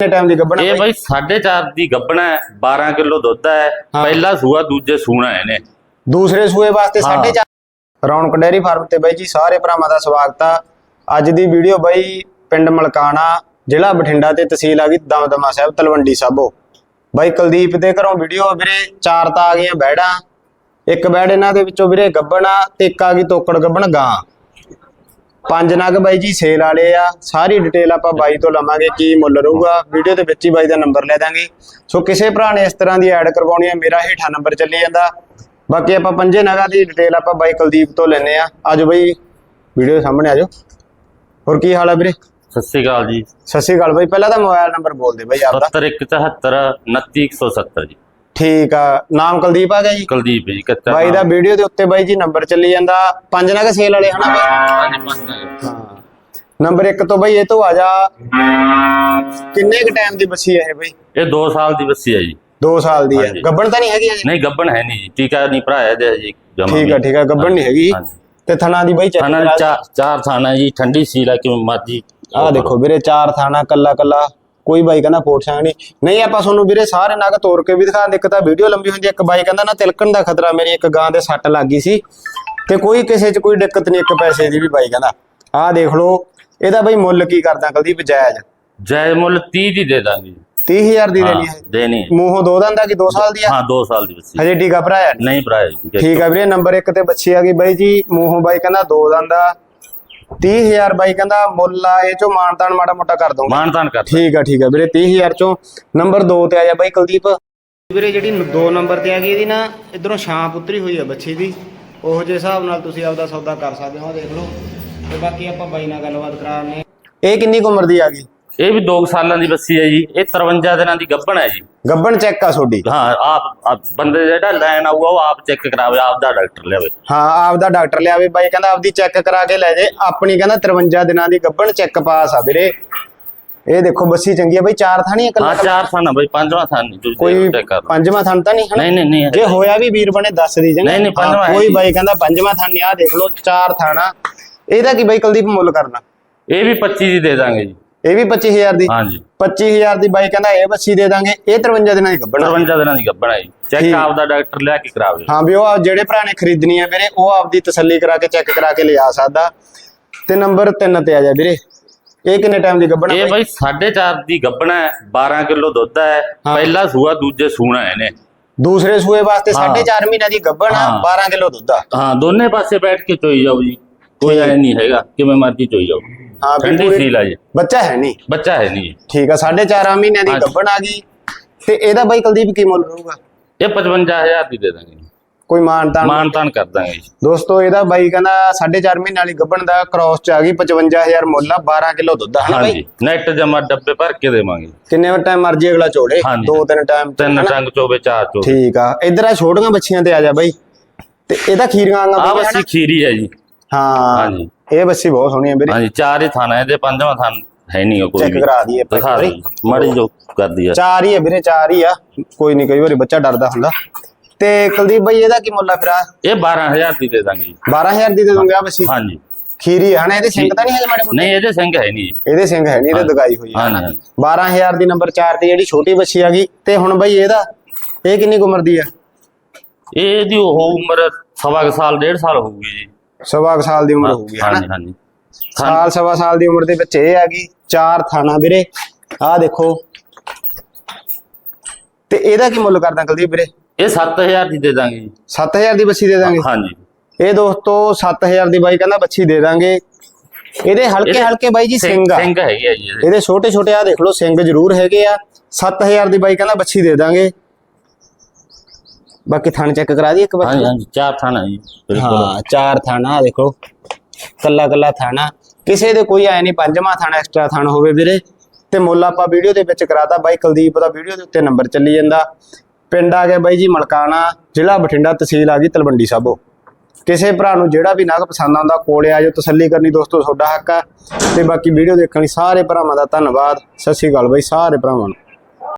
ਕਿੰਨੇ ਟਾਈਮ ਦੀ ਗੱਬਣਾ ਇਹ ਬਾਈ? 4.5 ਦੀ ਗੱਬਣਾ ਹੈ 12 ਕਿਲੋ ਦੁੱਧ ਹੈ। ਪਹਿਲਾ ਸੂਆ ਦੂਜੇ ਸੂਣਾ ਇਹਨੇ। ਦੂਸਰੇ ਸੂਏ ਵਾਸਤੇ ਹਾਂ। 4.5 ਰੌਣਕ ਡੈਰੀ ਫਾਰਮ ਤੇ ਬਾਈ ਜੀ ਸਾਰੇ ਭਰਾਵਾਂ ਦਾ ਸਵਾਗਤ ਆ। ਅੱਜ ਦੀ ਵੀਡੀਓ ਬਾਈ ਪਿੰਡ ਮਲਕਾਣਾ ਜ਼ਿਲ੍ਹਾ ਬਠਿੰਡਾ ਤੇ ਤਹਿਸੀਲ ਆ ਗਈ ਦਮਦਮਾ ਸਾਹਿਬ ਤਲਵੰਡੀ ਸਾਬੋ। ਬਾਈ ਕੁਲਦੀਪ ਦੇ ਘਰੋਂ ਵੀਡੀਓ ਵੀਰੇ ਚਾਰ ਤਾਂ ਆ ਗਈਆਂ ਬੈੜਾਂ। ਇੱਕ ਬੈੜ ਇਹਨਾਂ ਦੇ ਵਿੱਚੋਂ ਵੀਰੇ ਗੱਬਣ ਤੇ ਇੱਕ ਆ ਗਈ ਤੋਕੜ ਗੱਬਣ ਗਾਂ। ਪੰਜ ਨਗ ਬਾਈ ਜੀ ਸੇਲ ਵਾਲੇ ਆ। ਸਾਰੀ ਡਿਟੇਲ ਆਪਾਂ ਬਾਈ ਤੋਂ ਲਵਾਂਗੇ ਕੀ ਮੁੱਲ ਰਹੂਗਾ। ਵੀਡੀਓ ਦੇ ਵਿੱਚ ਹੀ ਬਾਈ ਦਾ ਨੰਬਰ ਲੈ ਦਾਂਗੇ। ਸੋ ਕਿਸੇ ਭਰਾ ਨੇ ਇਸ ਤਰ੍ਹਾਂ ਦੀ ਐਡ ਕਰਵਾਉਣੀ ਹੈ ਮੇਰਾ ਹੇਠਾਂ ਨੰਬਰ ਚੱਲੀ ਜਾਂਦਾ। ਬਾਕੀ ਆਪਾਂ ਪੰਜੇ ਨਗਾਂ ਦੀ ਡਿਟੇਲ ਆਪਾਂ ਬਾਈ ਕੁਲਦੀਪ ਤੋਂ ਲੈਨੇ ਆ। ਆਜੋ ਬਾਈ ਵੀਡੀਓ ਸਾਹਮਣੇ ਆਜੋ। ਹੋਰ ਕੀ ਹਾਲ ਆ ਵੀਰੇ? ਸਤਿ ਸ੍ਰੀ ਅਕਾਲ ਜੀ। ਸਤਿ ਸ਼੍ਰੀ ਅਕਾਲ ਬਾਈ ਪਹਿਲਾਂ ਤਾਂ ਮੋਬਾਈਲ ਨੰਬਰ ਬੋਲ ਦੇ ਬਾਈ ਆਪਦਾ। 7174 29170 ਜੀ। ਠੀਕ ਆ। ਨਾਮ ਕੁਲਦੀਪ ਆ ਗਿਆ ਜੀ? ਕੁਲਦੀਪ ਜੀ ਕੱਚਾ ਬਾਈ ਦਾ। ਵੀਡੀਓ ਦੇ ਉੱਤੇ ਬਾਈ ਜੀ ਨੰਬਰ ਚੱਲੀ ਜਾਂਦਾ। ਪੰਜ ਨਗ ਸੇਲ ਵਾਲੇ ਹਨਾ ਬਾਈ? ਹਾਂਜੀ, ਪੰਜ ਨਗ। ਹਾਂ। ਨੰਬਰ 1 ਤੋਂ ਬਾਈ ਇਹ ਤੋਂ ਆ ਜਾ। ਕਿੰਨੇ ਕ ਟਾਈਮ ਦੀ ਬੱਸੀ ਹੈ ਇਹ ਬਾਈ? ਇਹ 2 ਸਾਲ ਦੀ ਬੱਸੀ ਹੈ ਜੀ। 2 ਸਾਲ ਦੀ ਹੈ। ਗੱਬਣ ਤਾਂ ਨਹੀਂ ਹੈਗੀ ਨਹੀਂ ਗੱਬਣ ਹੈ ਨਹੀਂ ਜੀ। ਟੀਕਾ ਨਹੀਂ ਭਰਾਇਆ ਜੀ ਜਮਾਂ ਠੀਕ ਆ। ਠੀਕ ਆ। ਗੱਬਣ ਨਹੀਂ ਹੈਗੀ। ਤੇ ਥਣਾ ਦੀ ਬਾਈ ਚਾਰ ਚਾਰ ਥਾਣਾ ਜੀ ਠੰਡੀ ਸੀਲ ਕਿਵੇਂ ਮਰਜ਼ੀ। ਆ ਦੇਖੋ ਵੀਰੇ ਚਾਰ ਥਾਣਾ ਕੱਲਾ ਕੱਲਾ। ਕੋਈ ਬਾਈ ਕਹਿੰਦਾ ਫੋਟ ਛਾਂ ਨਹੀਂ। ਨਹੀਂ ਆਪਾਂ ਤੁਹਾਨੂੰ ਵੀਰੇ ਸਾਰੇ ਨਗ ਤੋੜ ਕੇ ਵੀ ਦਿਖਾ ਦਿੰਦੇ ਇੱਕ ਤਾਂ ਵੀਡੀਓ ਲੰਬੀ ਹੁੰਦੀ ਹੈ, ਇੱਕ ਬਾਈ ਕਹਿੰਦਾ ਨਾ ਤਿਲਕਣ ਦਾ ਖਤਰਾ ਮੇਰੀ ਇੱਕ ਗਾਂ ਦੇ ਸੱਟ ਲੱਗ ਗਈ ਸੀ। ਤੇ ਕੋਈ ਕਿਸੇ 'ਚ ਕੋਈ ਦਿੱਕਤ ਨਹੀਂ ਇੱਕ ਪੈਸੇ ਦੀ ਵੀ ਬਾਈ ਕਹਿੰਦਾ। ਆਹ ਦੇਖ ਲਓ ਇਹਦਾ ਬਾਈ ਮੁੱਲ ਕੀ ਕਰਦਾ ਕੁਲਦੀਪ? ਜਾਇਜ਼। ਜੈ ਮੁੱਲ 30 ਦੀ ਦੇ ਦਾਂਗੇ ਜੀ। 30000 ਦੀ ਹਾਂ, ਲੈਣੀ ਹੈ। ਦੇਣੀ ਹੈ। ਮੂੰਹੋਂ ਦੋ ਦੰਦਾ ਕੀ 2 ਸਾਲ ਦੀ ਆ ਹਾਂ 2 ਸਾਲ ਦੀ ਬੱਸੀ ਹਜੇ ਟੀਕਾ ਭਰਾਇਆ। ਨਹੀਂ? ਭਰਾਇਆ ਠੀਕ ਆ ਵੀਰੇ ਨੰਬਰ 1 ਤੇ ਬੱਚੀ ਆ ਗਈ ਬਾਈ ਜੀ। ਮੂੰਹੋਂ ਬਾਈ ਕਹਿੰਦਾ ਦੋ ਦੰਦਾ 30000 ਬਾਈ ਕਹਿੰਦਾ ਮੁੱਲ ਆ ਇਹ ਚੋਂ ਮਾਨਤਾਨ ਮਾੜਾ ਮੋਟਾ ਕਰ ਦਊਂਗਾ। ਮਾਨ ਤਾਨ ਕਰ ਠੀਕ ਆ ਠੀਕ ਆ ਵੀਰੇ 30000 ਚੋਂ ਨੰਬਰ 2 ਤੇ ਆ ਜਾ ਬਾਈ ਕੁਲਦੀਪ। ਵੀਰੇ ਜਿਹੜੀ 2 ਨੰਬਰ ਤੇ ਆ ਗਈ ਇਹਦੀ ਨਾ ਇਧਰੋਂ ਛਾਂ ਪੁੱਤਰੀ ਹੋਈ ਆ ਬੱਚੀ ਦੀ। ਉਹੋ ਜਿਹੇ ਹਿਸਾਬ ਨਾਲ ਤੁਸੀਂ ਆਪਦਾ ਸੌਦਾ ਕਰ ਸਕਦੇ ਹੋ ਦੇਖ ਲਓ। ਤੇ ਬਾਕੀ ਆਪਾਂ ਬਾਈ ਨਾਲ ਗੱਲਬਾਤ ਕਰਾਣੇ ਇਹ ਕਿੰਨੀ ਕੁ ਉਮਰ ਦੀ ਆ ਗਈ? ਇਹ ਵੀ 2 ਸਾਲਾਂ ਦੀ ਬੱਸੀ ਹੈ ਜੀ। ਇਹ 53 ਦਿਨਾਂ ਦੀ ਗੱਭਣ ਹੈ ਜੀ। ਗੱਬਣ ਚੈੱਕ ਆ ਤੁਹਾਡੀ? ਹਾਂ ਆਪ ਆਪ ਬੰਦੇ ਜਿਹੜਾ ਲੈਣ ਆਊਗਾ ਉਹ ਆਪ ਚੈੱਕ ਕਰਾਵੇ ਆਪ ਦਾ ਡਾਕਟਰ ਲਿਆਵੇ। ਹਾਂ ਆਪਦਾ ਡਾਕਟਰ ਲਿਆਵੇ। ਬਾਈ ਕਹਿੰਦਾ ਆਪਦੀ ਚੈੱਕ ਕਰਾ ਕੇ ਲੈ ਜੇ। ਆਪਣੀ ਕਹਿੰਦਾ 53 ਦਿਨਾਂ ਦੀ ਗੱਬਣ ਚੈੱਕ ਪਾਸ ਆ ਵੀਰੇ। ਇਹ ਦੇਖੋ ਬੱਸੀ ਚੰਗੀ ਆ। ਬਾਈ ਚਾਰ ਥਾਣੀ ਹਾਂ ਇਕੱਲਾ ਚਾਰ ਥਾਣਾ ਬਈ ਪੰਜਵਾਂ ਥਾਣ ਨਹੀਂ ਕੋਈ। ਪੰਜਵਾਂ ਥਣ ਤਾਂ ਨਹੀਂ? ਨਹੀਂ ਨਹੀਂ ਨਹੀਂ ਜੇ ਹੋਇਆ ਵੀ ਵੀਰ ਬਣੇ ਦੱਸ ਦੀ ਜੰਗਾ ਨਹੀਂ, ਨਹੀਂ, ਪੰਜਵਾਂ ਹੈ ਕੋਈ। ਬਾਈ ਕਹਿੰਦਾ ਪੰਜਵਾਂ ਥਾਂ ਨਹੀਂ ਆ ਦੇਖ ਲਓ ਚਾਰ ਥਾਣਾ। ਇਹਦਾ ਕੀ ਬਾਈ ਕੁਲਦੀਪ ਮੁੱਲ ਕਰਨਾ? ਇਹ ਵੀ 25 ਦੀ ਦੇ ਦਾਂਗੇ ਜੀ। ਇਹ ਵੀ 25000 ਦੀ? ਹਾਂਜੀ। 25000 ਦੀ ਬਾਈ ਕਹਿੰਦਾ ਇਹ ਬੱਸੀ ਦੇ ਦਾਂਗੇ ਇਹ 53 ਦਿਨਾਂ ਦੀ ਗੱਬਣਾ। 53 ਦਿਨਾਂ ਦੀ ਗੱਭਣ ਹੈ ਜੀ। ਚੈੱਕ ਠੀਕ। ਆਪ ਦਾ ਡਾਕਟਰ ਲਿਆ ਕੇ ਕਰਾਵੇ ਹਾਂ ਵੀ ਉਹ ਆਪ ਜਿਹੜੇ ਭਰਾ ਨੇ ਖਰੀਦਣੀ ਹੈ ਵੀਰੇ ਉਹ ਆਪਦੀ ਤਸੱਲੀ ਕਰਾ ਕੇ ਚੈੱਕ ਕਰਾ ਕੇ ਲਿਆ ਸਕਦਾ। ਤੇ ਨੰਬਰ 3 ਤੇ ਆ ਜਾ ਵੀਰੇ। ਇਹ ਕਿੰਨੇ ਟਾਈਮ ਦੀ ਗੱਬਣਾ ਇਹ ਬਈ? 4.5 ਦੀ ਗੱਭਣ ਹੈ 12 ਕਿਲੋ ਦੁੱਧ ਹੈ ਹਾਂ। ਪਹਿਲਾ ਸੂਆ ਦੂਜੇ ਸੂਣਾ ਇਹਨੇ। ਦੂਸਰੇ ਸੂਏ ਵਾਸਤੇ ਹਾਂ। 4.5 ਮਹੀਨਿਆਂ ਦੀ ਗੱਬਣ ਆ ਹਾਂ। 12 ਕਿਲੋ ਦੁੱਧ ਆ। ਹਾਂ ਦੋਨੇ ਪਾਸੇ ਬੈਠ ਕੇ ਚੋਈ ਜਾਓ ਜੀ। ਕੋਈ ਐ ਨਹੀਂ ਹੈਗਾ ਕਿਵੇਂ ਮਰਜ਼ੀ ਚੋਈ ਜਾਓ। ਹਾਂ ਵੀ ਠੰਡੀ ਪੂਰੇ- ਸੀਲ ਆ ਜੀ। ਬੱਚਾ ਹੈ ਨਹੀਂ। ਬੱਚਾ ਹੈ ਨਹੀਂ। ਠੀਕ ਆ 4.5 ਮਹੀਨਿਆਂ ਦੀ ਹਾਂਜੀ। ਆ ਗਈ। ਤੇ ਇਹਦਾ ਬਾਈ ਕੁਲਦੀਪ ਕੀ ਮੁੱਲ ਰਹੂਗਾ? ਇਹ 55000 ਦੀ ਦੇ ਦਾਂਗੇ। ਕੋਈ ਮਾਨਤਾਨ ਮਾਨ ਤਾਨ ਕਰ ਦਾਂਗੇ ਜੀ। ਦੋਸਤੋ ਇਹਦਾ ਬਾਈ ਕਹਿੰਦਾ 4.5 ਮਹੀਨੇ ਵਾਲੀ ਗੱਬਣ ਦਾ ਕ੍ਰਾਸ ਚ ਆ ਗਈ 55000 ਮੁੱਲ ਆ 12 ਕਿਲੋ ਦੁੱਧ ਆ ਹਨਾ ਬਾਈ? ਹਾਂਜੀ। ਨੈਟ ਜਮਾ ਡੱਬੇ ਭਰ ਕੇ ਦੇਵਾਂਗੇ। ਕਿੰਨੇ ਟਾਈਮ ਮਰਜ਼ੀ ਅਗਲਾ ਹਾਂਜੀ। ਦੋ ਤਿੰਨ ਟਾਈਮ ਤਿੰਨ ਟੰਗ ਚੋਵੇ ਚਾਰ ਚੋਵੇ। ਠੀਕ ਆ। ਇਧਰ ਆ ਛੋਟੀਆਂ ਬੱਚੀਆਂ ਤੇ ਆ ਜਾ ਬਾਈ। ਤੇ ਇਹਦਾ ਖੀਰੀਆਂ ਆਂਗਾ ਆ ਬੱਸੀ ਖੀਰੀ ਹੈ ਜੀ। ਹਾਂ। ਹਾਂਜੀ। ਇਹ ਬੱਸੀ ਬਹੁਤ ਸੋਹਣੀ ਹੈ ਵੀਰੇ। ਹਾਂਜੀ ਚਾਰ ਹੀ ਥਾਣਾ ਇਹਦੇ ਪੰਜਵਾਂ ਥਾਨ ਹੈ ਨਹੀਂ ਕੋਈ ਚੈੱਕ ਕਰਾ ਦਈਏ ਦਿਖਾ। ਦਿਓ। ਮਾੜੀ ਜੋ ਕਰਦੀ ਆ ਚਾਰ ਹੀ ਹੈ ਵੀਰੇ ਚਾਰ ਹੀ ਆ। ਕੋਈ ਨਹੀਂ ਕਈ ਵਾਰੀ ਬੱਚਾ ਡਰਦਾ ਹੁੰਦਾ। ਤੇ ਕੁਲਦੀਪ ਬਾਈ ਇਹਦਾ ਕੀ ਮੁੱਲ ਆ ਫਿਰ ਆ? ਇਹ 12000 ਦੀ ਦੇ ਦਾਂਗੇ ਜੀ। 12000 ਦੀ ਦੇ ਦੂੰਗੇ ਆ ਬੱਸੀ? ਹਾਂਜੀ। ਖੀਰੀ ਹੈ ਨਾ ਇਹਦੇ ਸਿੰਘ ਤਾਂ ਨਹੀਂ ਹੈਗੇ ਮਾੜੇ ਮੋਟੇ? ਨਹੀਂ ਇਹਦੇ ਸਿੰਘ ਹੈ ਨਹੀਂ ਜੀ। ਇਹਦੇ ਸਿੰਘ ਹੈ ਨਹੀਂ ਇਹਦੇ। ਦਗਾਈ ਹੋਈ ਹੈ। ਹਾਂਜੀ? ਹਾਂਜੀ। 12000 ਦੀ ਨੰਬਰ 4 ਤੇ ਜਿਹੜੀ ਛੋਟੀ ਬੱਚੀ ਆ ਗਈ ਤੇ ਹੁਣ ਬਾਈ ਇਹਦਾ ਇਹ ਕਿੰਨੀ ਕੁ ਉਮਰ ਦੀ ਆ? ਇਹ ਦੀ ਉਹ ਉਮਰ ਸਵਾ ਕੁ ਸਾਲ ਡੇਢ ਸਾਲ ਹੋਊਗੀ ਜੀ। ਸਵਾ ਕੁ ਸਾਲ ਦੀ ਉਮਰ ਹੋਊਗੀ ਹਾਂਜੀ ਹਨਾ? ਹਾਂਜੀ। ਸਾਲ ਸਵਾ ਸਾਲ ਦੀ ਉਮਰ ਦੇ ਵਿੱਚ ਇਹ ਆ ਗਈ ਚਾਰ ਥਾਣਾ ਵੀਰੇ ਆਹ ਦੇਖੋ। ਤੇ ਇਹਦਾ ਕੀ ਮੁੱਲ ਕਰਦਾ ਕੁਲਦੀਪ ਵੀਰੇ? ਇਹ 7000 ਦੀ ਦੇ ਦਾਂਗੇ ਜੀ। 7000 ਦੀ ਬੱਚੀ ਦੇ ਦਾਂਗੇ? ਹਾਂਜੀ। ਇਹ ਦੋਸਤੋ 7000 ਦੀ ਬਾਈ ਕਹਿੰਦਾ ਬੱਚੀ ਦੇ ਦਾਂਗੇ। ਇਹਦੇ ਹਲਕੇ ਹਲਕੇ ਬਾਈ ਜੀ ਸਿੰਘ ਆ। ਸਿੰਘ ਹੈਗੇ ਆ ਜੀ ਇਹਦੇ। ਇਹਦੇ ਛੋਟੇ ਛੋਟੇ ਆ ਦੇਖ ਲਓ ਸਿੰਘ ਜ਼ਰੂਰ ਹੈਗੇ ਆ। 7000 ਦੀ ਬਾਈ ਕਹਿੰਦਾ ਬੱਚੀ ਦੇ ਦਾਂਗੇ। ਬਾਕੀ ਥਣ ਚੈੱਕ ਕਰਾ ਦੀ ਇੱਕ ਵਾਰ? ਹਾਂਜੀ ਹਾਂਜੀ ਚਾਰ ਥਾਣਾ ਜੀ ਬਿਲਕੁਲ। ਹਾਂ ਚਾਰ ਥਾਣਾ ਦੇਖੋ। ਕੱਲਾ ਕੱਲਾ ਥਾਣਾ। ਕਿਸੇ ਦੇ ਕੋਈ ਆਇਆ ਨਹੀਂ ਪੰਜਵਾਂ ਥਾਣਾ ਐਕਸਟਰਾ ਥਾਣ ਹੋਵੇ ਵੀਰੇ। ਤੇ ਮੁੱਲ ਆਪਾਂ ਵੀਡੀਓ ਦੇ ਵਿੱਚ ਕਰਾਤਾ। ਬਾਈ ਕੁਲਦੀਪ ਦਾ ਵੀਡੀਓ ਦੇ ਉੱਤੇ ਨੰਬਰ ਚੱਲੀ ਜਾਂਦਾ। ਪਿੰਡ ਆ ਗਿਆ ਬਾਈ ਜੀ ਮਲਕਾਣਾ ਜ਼ਿਲ੍ਹਾ ਬਠਿੰਡਾ ਤਹਿਸੀਲ ਆ ਗਈ ਤਲਵੰਡੀ ਸਾਬੋ। ਕਿਸੇ ਭਰਾ ਨੂੰ ਜਿਹੜਾ ਵੀ ਨਗ ਪਸੰਦ ਆਉਂਦਾ ਕੋਲੇ ਆ ਜਾਓ ਤਸੱਲੀ ਕਰਨੀ ਦੋਸਤੋ ਤੁਹਾਡਾ ਹੱਕ ਆ। ਤੇ ਬਾਕੀ ਵੀਡੀਓ ਦੇਖਣ ਲਈ ਸਾਰੇ ਭਰਾਵਾਂ ਦਾ ਧੰਨਵਾਦ। ਸਤਿ ਸ਼੍ਰੀ ਅਕਾਲ ਬਾਈ ਸਾਰੇ ਭਰਾਵਾਂ ਨੂੰ।